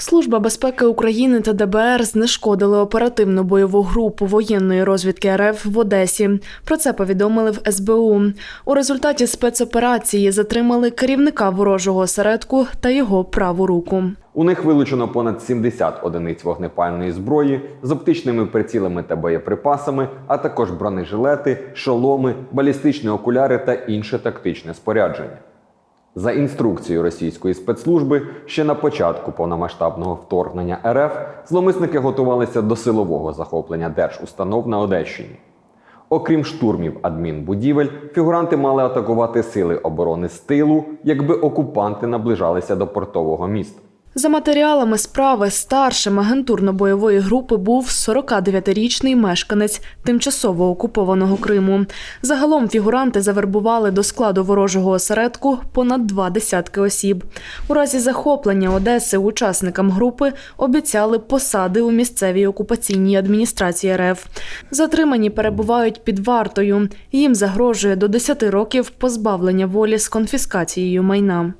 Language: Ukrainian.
Служба безпеки України та ДБР знешкодили оперативну бойову групу воєнної розвідки РФ в Одесі. Про це повідомили в СБУ. У результаті спецоперації затримали керівника ворожого осередку та його праву руку. У них вилучено понад 70 одиниць вогнепальної зброї з оптичними прицілами та боєприпасами, а також бронежилети, шоломи, балістичні окуляри та інше тактичне спорядження. За інструкцією російської спецслужби, ще на початку повномасштабного вторгнення РФ зломисники готувалися до силового захоплення держустанов на Одещині. Окрім штурмів адмінбудівель, фігуранти мали атакувати сили оборони з тилу, якби окупанти наближалися до портового міста. За матеріалами справи старшим агентурно-бойової групи був 49-річний мешканець тимчасово окупованого Криму. Загалом фігуранти завербували до складу ворожого осередку понад два десятки осіб. У разі захоплення Одеси учасникам групи обіцяли посади у місцевій окупаційній адміністрації РФ. Затримані перебувають під вартою. Їм загрожує до 10 років позбавлення волі з конфіскацією майна.